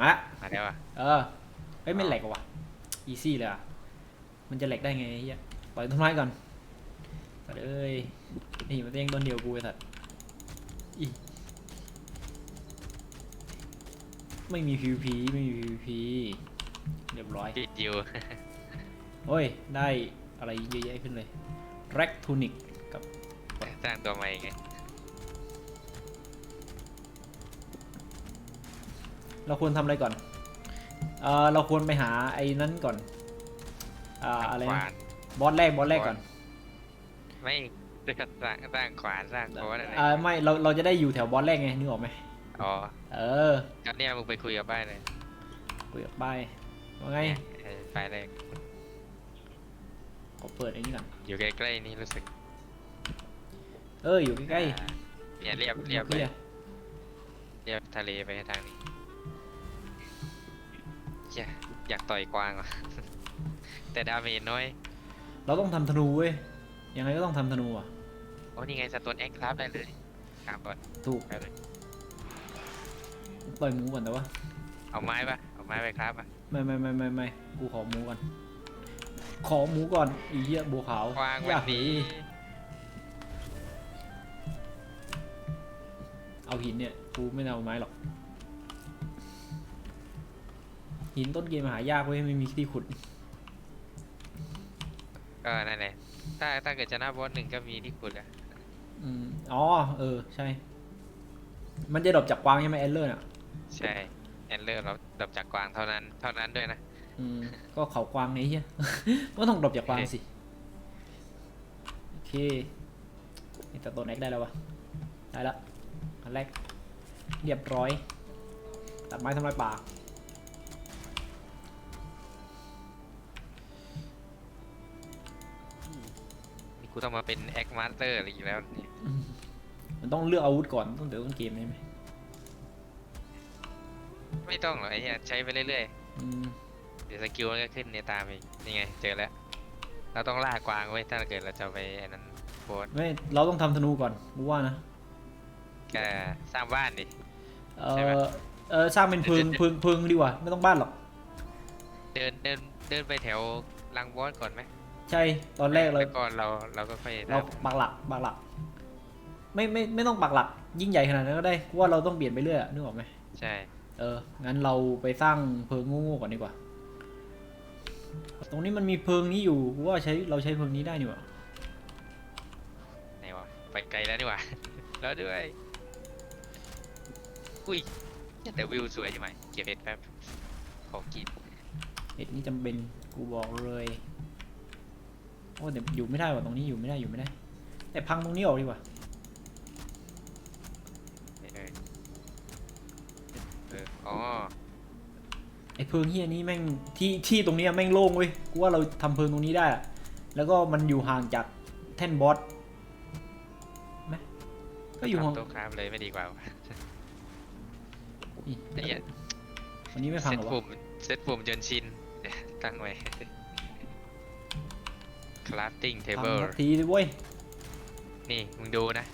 มาละมาแล้วอะเออเฮ้ยไม่แหลกว่ะอีซี่เลยอะ มันจะแหลกได้ไงไอ้เฮียปล่อยต้นไม้ก่อนสัตว์เอ้ยนี่มันเองต้นเดียวกูไอ้สัตว์อีไม่มี PVP ไม่มี PVP เรียบร้อย ติดอยู่ โอ้ย ได้อะไรเยอะแยะขึ้นเลย Rack Tunic กับ สร้างตัวใหม่ไง เราควรทำอะไรก่อน เออเราควรไปหาไอ้นั้นก่อน อ่าอะไรขนะวานบอสแรกบอสแรกก่อน ไม่จะสร้างสร้างขวานสร้างโค้ดอะไรอ่าไม่เราเราจะได้อยู่แถวบอสแรกไงนึกออกไหมอ๋อ เออก็เนี่ยมึงไปคุยกับบ้านเลย คุยกับป้ายว่าไงเออไฟแรกขอเปิดไอ้นี่ก่อน อยู่ใกล้ๆนี่รู้สึก เอออยู่ใกล้อ่าเนี่ยเรียบๆเรียบเคลีเลยร์เรียบทะเลไปทางนี้ อยากอยากต่อยกวางว่ะ แต่ดาเมจน้อยเราต้องทำธนูเว้ย ยังไงก็ต้องทำธนูอะ โอ้นี่ไงสโตนแอคครับได้เลยครับก่อนถูกได้เลยต่อยหมูก่อนแต่ว่าเอาไม้ปะเอาไม้ไปครับปะไม่ไม่ไม่ไม่ไม่กูขอหมูก่อน ขอหมูก่อนอีเหี้ยบัวขาวกวางอวัยานกนี้เอาหินเนี่ยกูไม่เอาไม้หรอก หินต้นเกมหายากเว้ยไม่มีที่ขุด ก็นั่นแหละถ้าถ้าเกิดชนะบอสหนึ่งก็มีที่ขุดอะอืมอ๋อ เออ ใช่ มันจะดรอปจากกวางใช่ไหมแอลเลอร์น่ะ ใช่แอนเลอร์เราดับจากกวางเท่านั้น เท่านั้นด้วยนะ อืม ก็เขากวางไงเฮีย ก็ต้องดรอปจากกวางสิ โอเคนี่แต่ตัวแน็กได้แล้ววะ ได้ละอันแรก เรียบร้อย ตัดไม้ทำลายป่า กูต้องมาเป็นแอคมาสเตอร์อะไรอีกแล้วเนี่ยมันต้องเลือกอาวุธก่อนต้องเดี๋ยวต้นเกมใช่ไหมไม่ต้องหรอกไอ้เนี่ยใช้ไปเรื่อยอืมๆ เดี๋ยวสกิลมันก็ขึ้นในตามเองนี่ไง เจอแล้ว เราต้องล่ากวางไว้ยถ้าเกิดเราจะไปไอ้นั้นโพสไม่เราต้องทำธนูก่อนกูว่านะแค่สร้างบ้านดิ เอใช่ไหม อเออสร้างเป็นเพิงเพิงเพิงดีกว่า ไม่ต้องบ้านหรอก เดินเดินเดินไปแถวลังบอสก่อนไหม ใช่ตอนแรกเราแล้วก่อนเราเราก็ค่อยเราปักหลักปักหลัก ไม่ไม่ไม่ต้องปักหลัก ยิ่งใหญ่ขนาดนั้นก็ได้กูว่าเราต้องเปลี่ยนไปเรื่อยอะนึกออกไหมใช่ เอองั้นเราไปสร้างเพิงโง่ๆก่อนดีกว่า ตรงนี้มันมีเพิงนี้อยู่กูว่าใช้เราใช้เพิงนี้ได้นี่หว่าไหนวะไปไกลแล้วนี่หว่า แล้วด้วยอุ้ยแต่วิวสวยใช่ไหมเก็บเห็ดแป๊บขอกินเอ็ดนี่จำเป็นกูบอกเลย โอ้แต่อยู่ไม่ได้ว่ะตรงนี้อยู่ไม่ได้อยู่ไม่ได้ แต่พังตรงนี้ออกดีกว่าเออเอออ๋อไอ้เพิงเฮียนี้แม่งที่ที่ตรงเนี้ยแม่งโล่งเว้ยกูว่าเราทำเพิงตรงนี้ได้อะแล้วก็มันอยู่ห่างจากแท่นบอสไหมก็อยู่ห่าง ทำโต๊ะคราฟเลยไม่ดีกว่าวะอีไอ้เหี้ยวันนี้ไม่พังเซ็เหตรอวะปุ่มเซ็ตปุ่มจนชินเดี๋ยวตั้งไว้ crafting พัง table สักทีเลยเว้ยนี่มึงดูนะ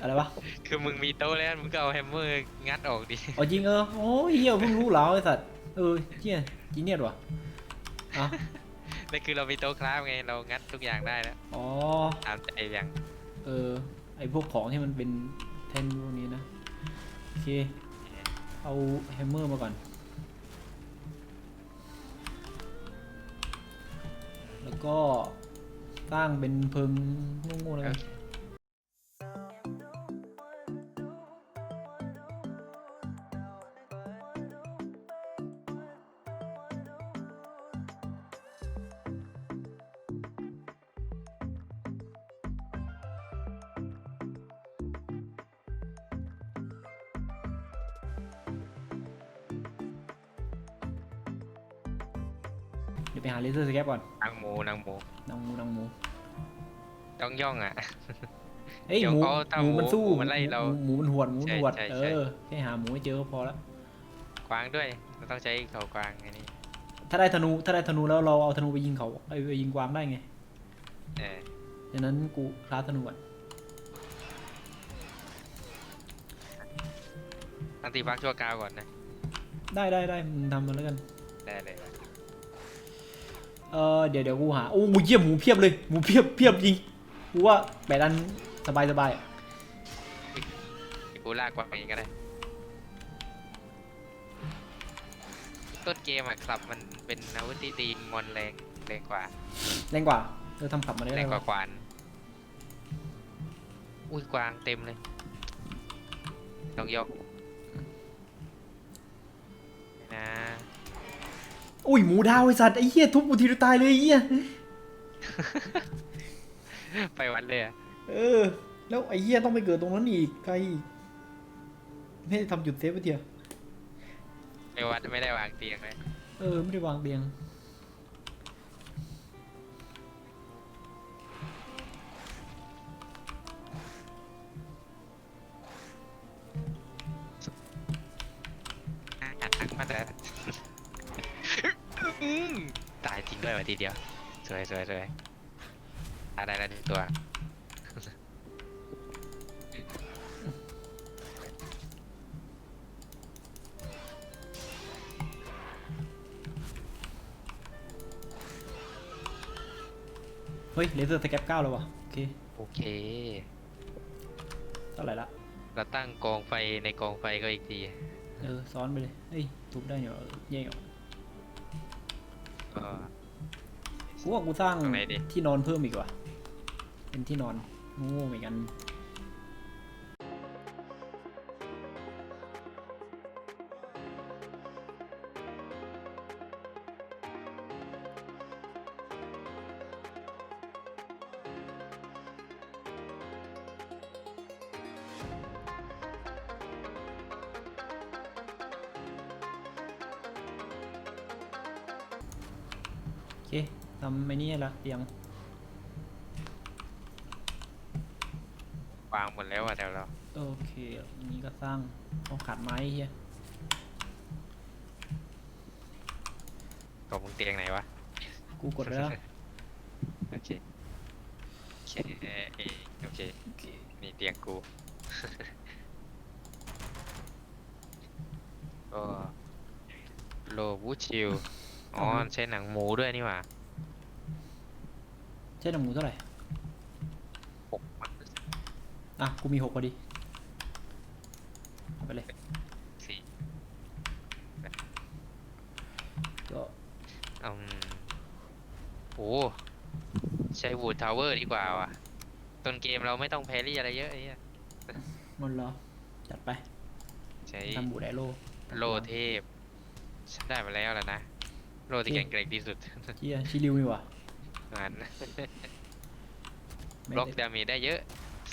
อะไรวะคือมึงมีโต๊ะแล้วมึงก็เอาแฮมเมอร์งัดออกดิ อ๋อจริงเออโอ้ยเฮียเพิ่งรู้เหรอไอ้สัตว์เออเฮียจีเนียสว่ะอะนั่นคือเรามีโต๊ะคราฟไงเรางัดทุกอย่างได้แล้วอ๋อตามใจอย่างเออไอพวกของที่มันเป็นแท่นพวกนี้นะโอเคเอาแฮมเมอร์มาก่อน แล้วก็สร้างเป็นเพิงงูๆแล้ว ย่องอะเอ้ยเดี๋ยวหมูเขาถ้าหมูมันหมูสู้หมูมันไล่เราหมูหมูมันหวดหมูมันใช่หวดใช่เอใช่ อแค่หาหมูให้เจอก็พอแล้วกวางด้วยเราต้องใช้เขากวางไงนี่ถ้าได้ธนูถ้าได้ธนูแล้วเราเอาธนูไปยิงเขาไอ้ยไปยิงกวางได้ไงเออดังนั้นกูคลาสธนูก่อนอันติพักชั่วคราวก่อนนะได้ได้ได้มึงทำมาแล้วกัน ได้เลย เออเดี๋ยวเดี๋ยวกูหาโอ้หเยี่ยมหมูเพียบเลยหมูเพียบเพียบจริง กูว่าแปดอันสบายสบายอะกูลากกว่านี้ก็ได้ ต้นเกมอะครับมันเป็นอาวุธที่ตีมอนแรงแรงกว่าแรงกว่าเออทำขับมาได้แรแรงงกกว่าว่าควานอุ้ยกวางเต็มเลย ต้องยกนะอุ้ยหมูดาวไอสัตว์ไอ้เหี้ยทุบกูทีเดียวตายเลยไอ้เหี้ย ไปวัดเลยอะเออ แล้วไอ้เหี้ยต้องไปเกิดตรงนั้นอีกใครอีกไม่ได้ทำจุดเซฟไว้เทียวไปวัดไม่ได้วางเตียงเลยเออ ไม่ได้วางเตียงอะอัดทั้งมาแต่อืมตายจริงด้วยวะทีเดียวสวยสวยสวย ตายได้แล้วหนึ่งตัว เฮ้ยเลเซอร์สแกปเก้าแล้ววะโอเคโอเค เท่าไหร่ละเราตั้งกองไฟในกองไฟก็อีกที เออซ้อนไปเลยเฮ้ยทุบได้เหรอแย่งออกก็ กูว่ากูสร้างตรงไหนดิ ที่นอนเพิ่มอีกว่ะ เป็นที่นอนโง่เหมือนกันโอเคทำไอ้นี่ละเตียง วางหมดแล้วอะแถวเราโอเคอันนี้ก็สร้างต้องขาดไม้เฮียตรงมึงเตียงไหนวะกูกดไปแล้วโอเคโอเคเอ่อโอเคโอเคนี่เตียงกู ก็โลบูชิลอ๋อใช้หนังหมูด้วยนี่หว่าใช้หนังหมูเท่าไหร่หกมัน อะ กูมีหกพอดีเอาไปเลยสี่ก็อืมโอ้ใช้วูดทาวเวอร์ดีกว่าว่ะต้นเกมเราไม่ต้องแพรรี่อะไรเยอะไอ้เหี้ยมันเหรอ จัดไปใช้ทำบูไดโลโลเทพฉันได้มาแล้วแล้วนะ โลที่แข็งแกร่งที่สุดเฮียชิริวนี่หว่ะงานไม่บล็อกได้ดาเมจได้เยอะ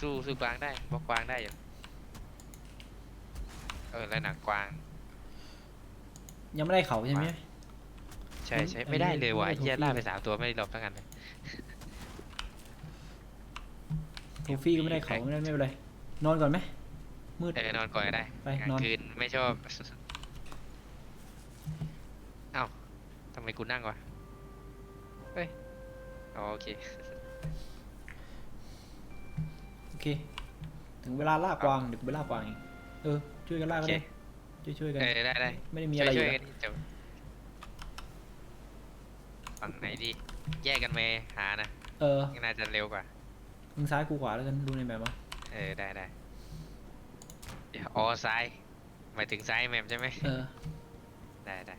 สู้สู้กวางได้บล็อกกวางได้อยู่เออแล้วหนังกวาง ยังไม่ได้เขาใช่ไหม ใช่มันใช่อันไม่ได้นี้เลยว่ะไม่ได้เฮียโทฟี่ล่าไปสามตัวไม่ได้หลบทั้งนั้นเลย โทฟี่ก็ไม่ได้เขาไม่ได้ไม่เป็นไร นอนก่อนไหมมืด เออนอนก่อนก็ได้ไปกลางนอน คืนไม่ชอบ เอ้าทำไมกูนั่งวะ เฮ้ยอ๋อโอเค เค ถึงเวลาล่ากวางเดี๋ยวกูไปล่ากวางเองเออช่วยกันล่าก็ได้ช่วยช่วยๆกัน เออได้ได้ไม่ได้มีอะไรอช่ยู่วยแล้วๆกันจะฝั่งไหนดี แยกกันไปหานะเออน่าจะเร็วกว่า มึงซ้ายกูขวาแล้วกันดูในแบบว่าเออได้ได้เดี๋ยวอ๋อซ้ายหมายถึงซ้ายแมมใช่ไหมเออได้ได้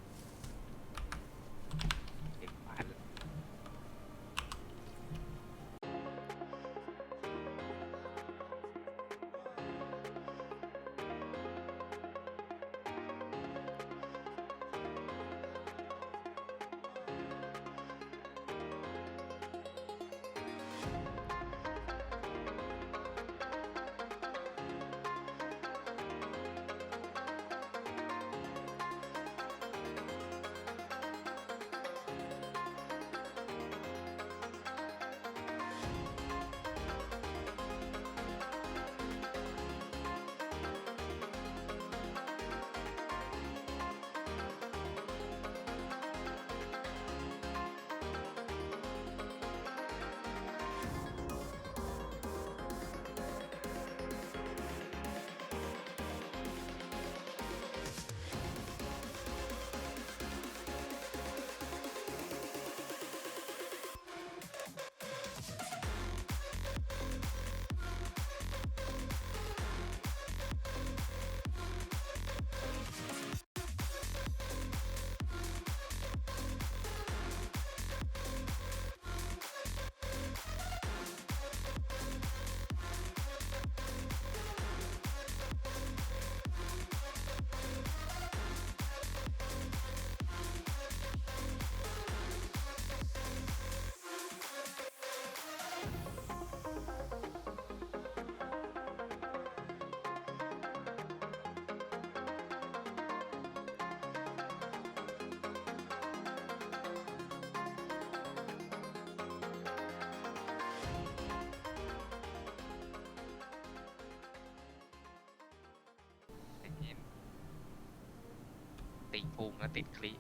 ติงพุงแล้วติดคลิ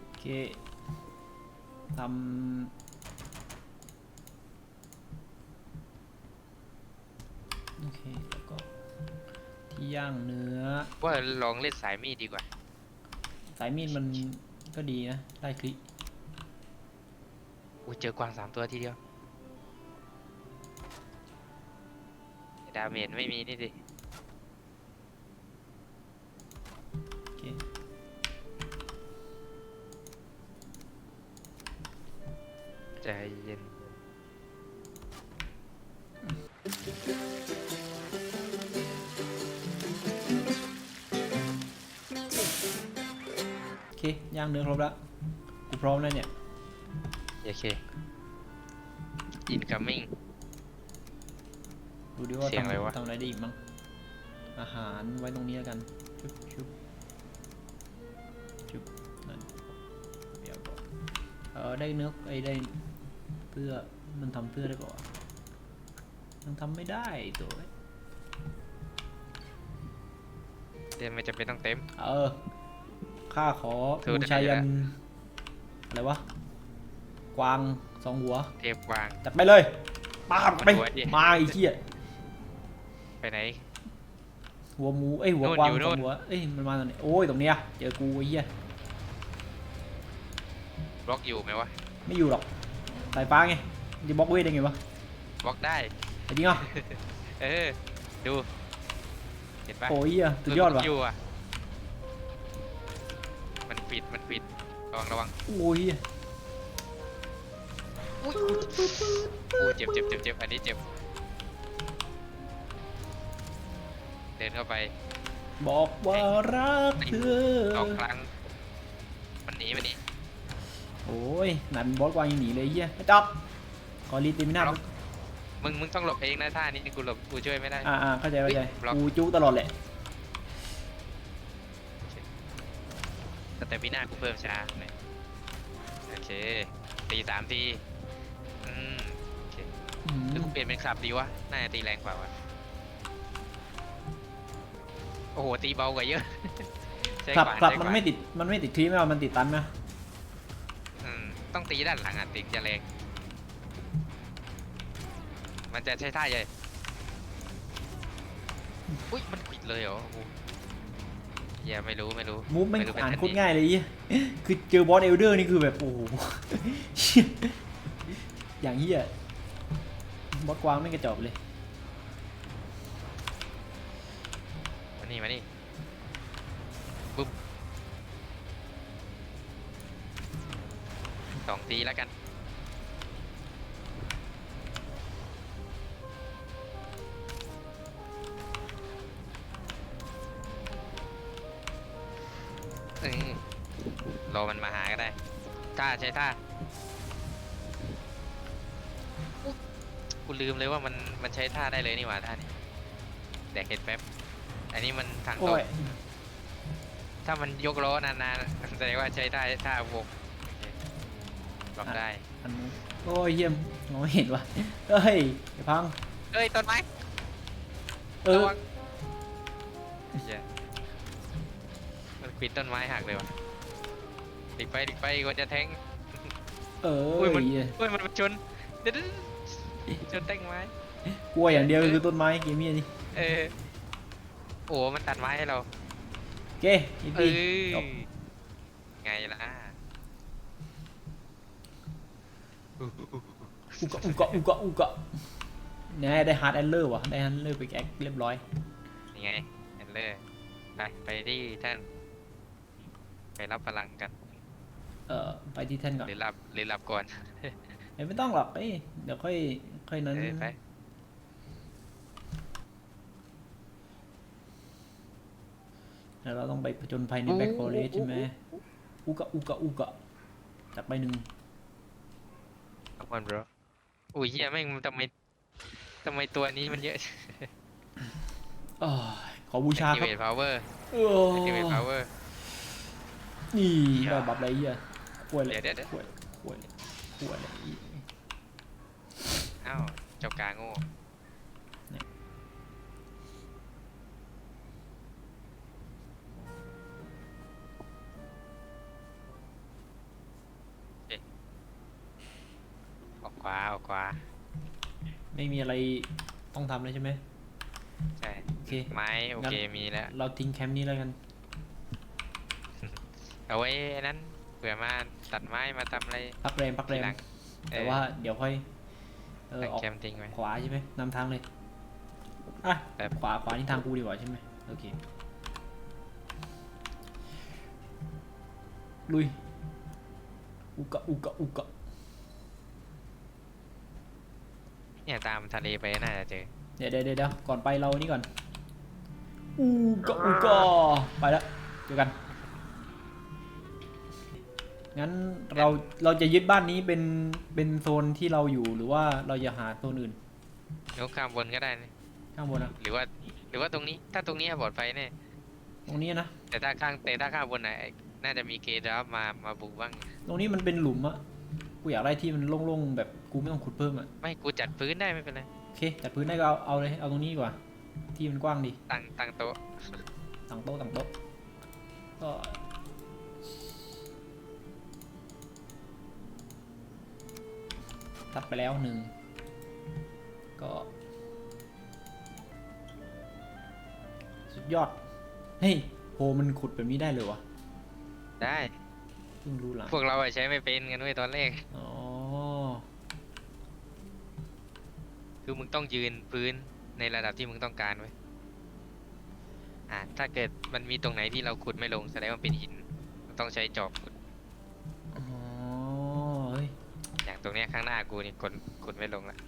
โอเคทำโอเค แล้วก็ ที่ย่างเนื้อ ว่าลองเล่นสายมีดดีกว่า สายมีดมันก็ดีนะ ได้คลิอุ้ยเจอกวางสามตัวทีเดียว ดาเมจไม่มีนี่ดิ เคย่างเนื้อครบแล้วกูพร้อมแล้วเนี่ย โอเค incoming ดูดิว่าเสียงอะไรวะ ทำทำอะไรได้อีกมั้ง อาหารไว้ตรงนี้แล้วกัน ชุบชุบชุบนั่นเดี๋ยวก่อนเออได้เนื้อไอ้ได้เพื่อมันทำเพื่อได้ป่าวะมันทำไม่ได้ตัวเว้ยเดี๋ยวไม่จำเป็นต้องเต็ม เออ ข้าขอสู้บูได้ชาอยู่ยัแล้วนอะไรวะ กวางสองหัว เทพกวาง จัดไปเลยปาดไปมันหัวดิ มาไอ้เหี้ยไปไหน หัวหมูเอ้ยหัวนู่นกวางอยู่สนู่องนหัวเอ้ยมันมาตรงไหนโอ้ยตรงเนี้ยเจอกูไอ้เหี้ยบล็อกอยู่ไหมวะไม่อยู่หรอกสายฟ้าไงจะบล็อกเวทได้ไงวะบล็อกได้ไอ้จริงเหรอเออ ดู เห็นปะโอ้ยเหี้ยสุดยอดมันบล็ว่ะกอยู่อะมัน ปิดมันปิดระวังระวังโอ้ยเหี้ยอู้เจ็บเจ็บเจ็บเจ็บอันนี้เจ็บ เดินเข้าไปบอกว่ารักเธอสองครั้งมันหนีมันหนีโอ้ยหนันบอสกวางยังหนีเลยไอ้เหี้ยไม่จับขอรีเติมินาบล็อกมึงมึงต้องหลบเองนะท่านี้กูหลบกูช่วยไม่ได้อ่าอ่าเข้าใจเข้าใจเฮ้ยบล็อกกูจุกตลอดแหละ แต่แต่ปีหน้ากูเพิ่มช้าหน่อยโอเคตีสามทีอืมโอเคอืมหรือกูเปลี่ยนเป็นขับดีวะน่าจะตีแรงกว่าวะโอ้โหตีเบากว่าเยอะใช้คลับขวานคลับใช้มันขวาไม่ติดมันไม่ติดคลิปไหมวะมันติดตันไหมอืมต้องตีด้านหลังอะตีจะแรง มันจะใช้ท่าใหญ่อุ้ยมันปิดเลยเหรอโอ้โหเหี้ยไม่รู้ไม่รู้มูฟไม่งรู้เป็อ่านอัโคตรง่ายเลยไอ้เหี้ยคือเจอบอสเอลเดอร์นี่คือแบบโอ้โหเหี้ยอย่างเหี้ยบอสกวางไม่งกระจอกเลยมานี่มานี่บึ้มสองตีแล้วกัน ท่าใช้ท่าอุ๊ยกูลืมเลยว่ามันมันใช้ท่าได้เลยนี่หว่าท่านี้แดกเห็ดแป๊บ อันนี้มันทางตรโอ้งยถ้ามันยกล้อนานๆแสดงว่าใช้ท่าท่าวงโอเคล็อกได้ อันนู้นโอ้ยเยี่ยมมองไม่เห็นว่ะเอ้ยไอ้พัง เอ้ยต้นไม้เออระวังเหี้ยมันปิดต้นไม้หักเลยวะดิกไปดิกไปกว่าจะแทง เอออุ้ยมันเหี้ยเฮ้ยมันมาชนเดี๋ยวๆชนแต้นไม้กลัวอย่างเดียวคือต้นไม้เกมเนี้ยนี่เออโอ้โหมันตัดไม้ให้เราโอเคอีเอพีอจบไงล่ะอุกะอุกะอุกะอุกะเนี่ยได้ฮาร์ดแอนเลอร์ว่ะได้ฮาร์ดแอนเลอร์ไปแก๊กเรียบร้อยนี่ไงเห็นเลยไปไปที่ท่านไปรับพลังกัน เอ่อไปที่แท่นก่อนหรือรับหรือรับก่อนเอ้ยไม่ต้องหรอกเอ้ยเดี๋ยวค่อยค่อยนั้น เออไปเดี๋ยวเราต้องไปผจญภัยในแบ็คฟอเรสใช่ไหมอุกะอุกะอุกะจัดไปหนึ่งขอบคุณ bro อุ้ยเฮียแม่งมันทำไมทำไมตัวนี้มันเยอะ อ้าวขอบูชาครับ activate power โอ้ activate power นี่เหี้ยได้บับอะไรเหี้ย ป่วยเลยเดี๋ยวเดี๋ยว ป่ยป่วยเลยอ้าวเจ้ากาโง่เอ๊ะออกขวาออกขวาไม่มีอะไรต้องทำเลยใช่ไหม ใช่โอเค ไม่โอเคมีแล้ว เราทิ้งแคมป์นี้แล้วกัน เอาไว้นั้น เผื่อมาตัดไม้มาทำอะไรพักแรมพักแรทีมหลังแต่ว่าเดี๋ยวค่อยเออตั้งออกแคมป์ทิ้งไว้ ขวาใช่ไหมนำทางเลยอะแบบ ขวาขวานี่ทางกูดีกว่าใช่ไหมโอเคลุยอุกะอุกะอุกะเนี่ยตามทะเลไปน่าจะเจอ เดี๋ยวเดี๋ยวเดี๋ยวก่อนไปเรานี่ก่อนอูกะอูกะไปแล้วเจอกัน งั้นเราเราจะยึดบ้านนี้เป็นเป็นโซนที่เราอยู่หรือว่าเราจะหาโซนอื่นยกข้ามบนก็ได้นะข้างบนอะหรือว่า หรือว่าตรงนี้ถ้าตรงนี้ปลอดภัยแน่ตรงนี้นะแต่ถ้าข้างแต่ถ้าข้างบนไหนน่าจะมีเกย์รับมามาบุกบ้าง ตรงนี้มันเป็นหลุมอะกูอยากได้ที่มันโล่งๆแบบกูไม่ต้องขุดเพิ่มอะไม่กูจัดพื้นได้ไม่เป็นไรโอเคจัดพื้นได้ก็เอาเอาเลยเอาตรงนี้ดีกว่า ที่มันกว้างดีตั้งตั้งโต๊ะตั้งโต๊ะตั้งโต๊ะก็ ตัดไปแล้วหนึ่งก็ สุดยอด เฮ้ยโพมันขุดแบบนี้ได้เลยวะได้ เพิ่งรู้หลังพวกเราอะใช้ไม่เป็นกันเว้ยตอนแรก อ๋อ คือมึงต้องยืนพื้นในระดับที่มึงต้องการไว้ยอ่าถ้าเกิดมันมีตรงไหนที่เราขุดไม่ลงแสดงว่าเป็นหินมึงต้องใช้จอบขุด รงเนี้ยข้างหน้ากูนี่ขุดขุดไม่ลงละ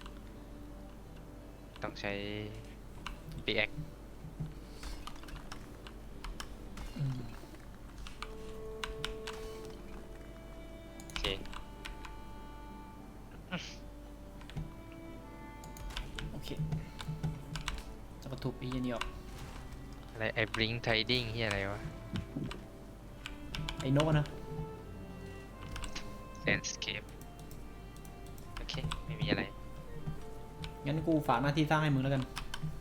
ต้องใช้ปีแอคอืมโอเค โอเค จะกระทุบไอ้เหี้ยนี่ออกอะไรไอ้บลิงไทดิ้งที่อะไรวะ ไอ้นกอะนะแอะไรงั้นกูฝากหน้าที่สร้างให้มึงแล้วกัน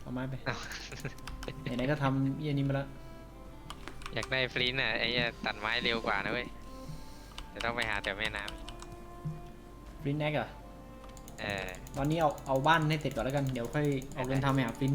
เอาไม้ไปอ้าวไหนๆก็ทำเยี่ยนี้มาแล้วอยากได้ฟลินต์อะไอ้เหี้ยตัดไม้เร็วกว่านะเว้ยจะต้องไปหาแต่แม่น้ฟลินแน็กอะำเออ ตอนนี้เอาเอาบ้านให้เสร็จก่อนแล้วกันเดี๋ยวค่อยเอาเงินทำให้หาฟลิน